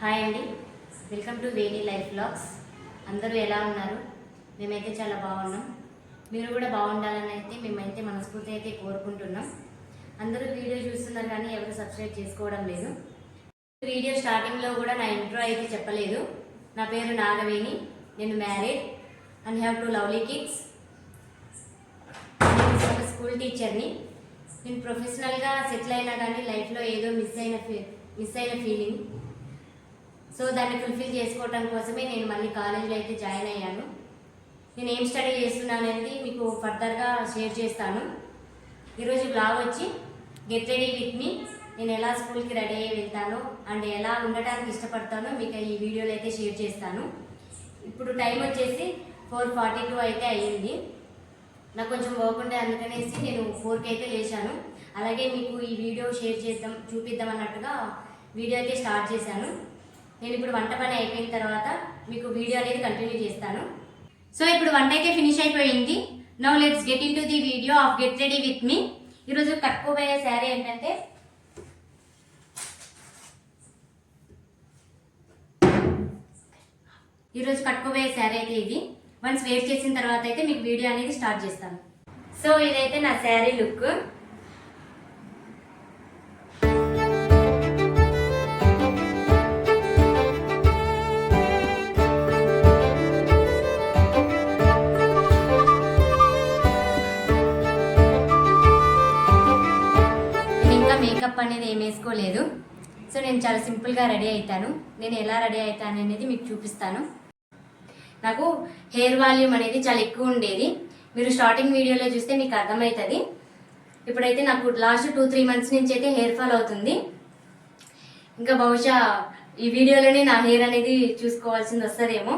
Hi అండి. Welcome to Veni life blogs. అందరూ ఎలా ఉన్నారు? మేమైతే చాలా బాగున్నాం. మీరు కూడా బాగుండాలని అయితే మేమైతే మనస్ఫూర్తి అయితే కోరుకుంటున్నాం. అందరూ వీడియో చూస్తున్నారు కానీ ఎవరు సబ్స్క్రైబ్ చేసుకోవడం లేదు. వీడియో స్టార్టింగ్లో కూడా నా ఇంట్రో అయితే చెప్పలేదు. నా పేరు నాగవేణి. నేను married and have two lovely kids. నేను ఒక స్కూల్ టీచర్ని. నేను ప్రొఫెషనల్గా సెటిల్ అయినా కానీ లైఫ్లో ఏదో మిస్ అయిన మిస్ అయిన ఫీలింగ్. సో దాన్ని ఫుల్ఫిల్ చేసుకోవటం కోసమే నేను మళ్ళీ కాలేజీలో అయితే జాయిన్ అయ్యాను. నేను ఏం స్టడీ చేస్తున్నాను అనేది మీకు ఫర్దర్గా షేర్ చేస్తాను. ఈరోజు బ్లాగ్ వచ్చి గెట్ రెడీ విత్ మీ నేను ఎలా స్కూల్కి రెడీ అయ్యి వెళ్తానో అండ్ ఎలా ఉండటానికి ఇష్టపడతానో మీకు ఈ వీడియోలో అయితే షేర్ చేస్తాను. ఇప్పుడు టైం వచ్చేసి ఫోర్ ఫార్టీ టూ అయితే అయ్యింది. నాకు కొంచెం వర్క్ ఉండే అందుకనేసి నేను ఫోర్కి అయితే లేచాను. అలాగే మీకు ఈ వీడియో షేర్ చేద్దాం చూపిద్దాం అన్నట్టుగా వీడియో అయితే స్టార్ట్ చేశాను. నేను ఇప్పుడు వంట పని అయిపోయిన తర్వాత మీకు వీడియో అనేది కంటిన్యూ చేస్తాను. సో ఇప్పుడు వంట అయితే ఫినిష్ అయిపోయింది. Now let's get into the video of get ready with me ఈరోజు కట్టుకోబోయే శారీ ఏంటంటే ఈరోజు కట్టుకోబోయే శారీ అయితే ఇది. వన్స్ వేర్ చేసిన తర్వాత అయితే మీకు వీడియో అనేది స్టార్ట్ చేస్తాను. సో ఇదైతే నా శారీ లుక్. లేదు సో నేను చాలా సింపుల్గా రెడీ అవుతాను నేను ఎలా రెడీ అవుతాను అనేది మీకు చూపిస్తాను. నాకు హెయిర్ వాల్యూమ్ అనేది చాలా ఎక్కువ ఉండేది. మీరు స్టార్టింగ్ వీడియోలో చూస్తే మీకు అర్థమవుతుంది. ఇప్పుడైతే నాకు లాస్ట్ టూ త్రీ మంత్స్ నుంచి అయితే హెయిర్ ఫాల్ అవుతుంది. ఇంకా బహుశా ఈ వీడియోలోనే నా హెయిర్ అనేది చూసుకోవాల్సింది వస్తుందేమో.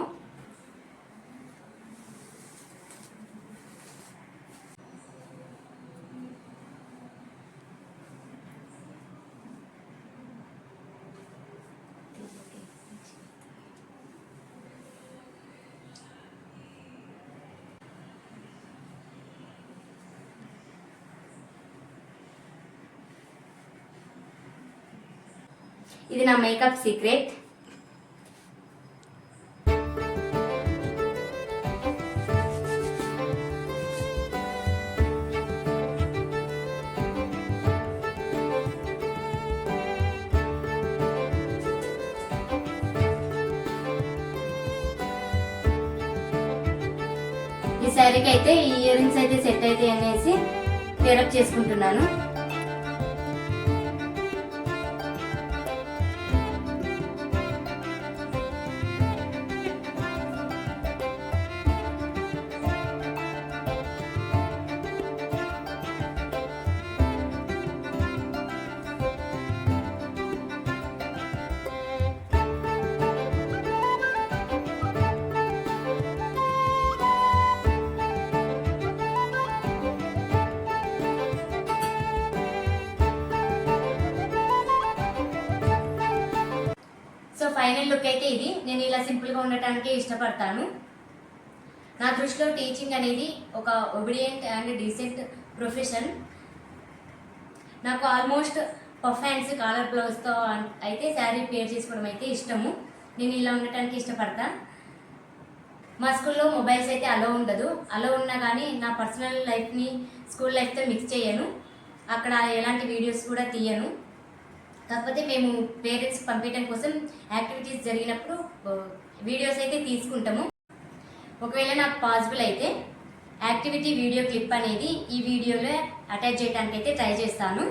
ఇది నా మేకప్ సీక్రెట్. ఈ శారీకి అయితే ఈ ఇయర్ రింగ్స్ అయితే సెట్ అయితే అనేసి పేరప్ చేసుకుంటున్నాను. ఫైనల్ లుక్ అయితే ఇది. నేను ఇలా సింపుల్గా ఉండటానికి ఇష్టపడతాను. నా దృష్టిలో టీచింగ్ అనేది ఒక ఒబిడియంట్ అండ్ డీసెంట్ ప్రొఫెషన్ నాకు ఆల్మోస్ట్ పర్ఫాన్స్ కాలర్ బ్లౌజ్తో అయితే శారీ పేర్ చేసుకోవడం అయితే ఇష్టము. నేను ఇలా ఉండటానికి ఇష్టపడతా. మా స్కూల్లో మొబైల్స్ అయితే అలో ఉండదు. అలో ఉన్నా కానీ నా పర్సనల్ లైఫ్ని స్కూల్ లైఫ్తో మిక్స్ చేయను. అక్కడ ఎలాంటి వీడియోస్ కూడా తీయను. కాకపోతే మేము పేరెంట్స్ పంపించడం కోసం యాక్టివిటీస్ జరిగినప్పుడు వీడియోస్ అయితే తీసుకుంటాము. ఒకవేళ నాకు పాసిబుల్ అయితే యాక్టివిటీ వీడియో క్లిప్ అనేది ఈ వీడియోలో అటాచ్ చేయడానికి అయితే ట్రై చేస్తాను.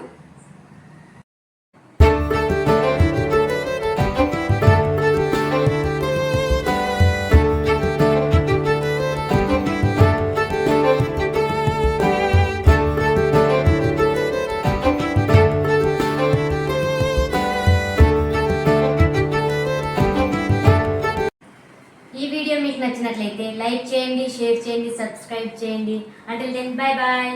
వీడియో మీకు నచ్చినట్లయితే లైక్ చేయండి షేర్ చేయండి సబ్స్క్రైబ్ చేయండి. అంటే దెన్ బాయ్ బాయ్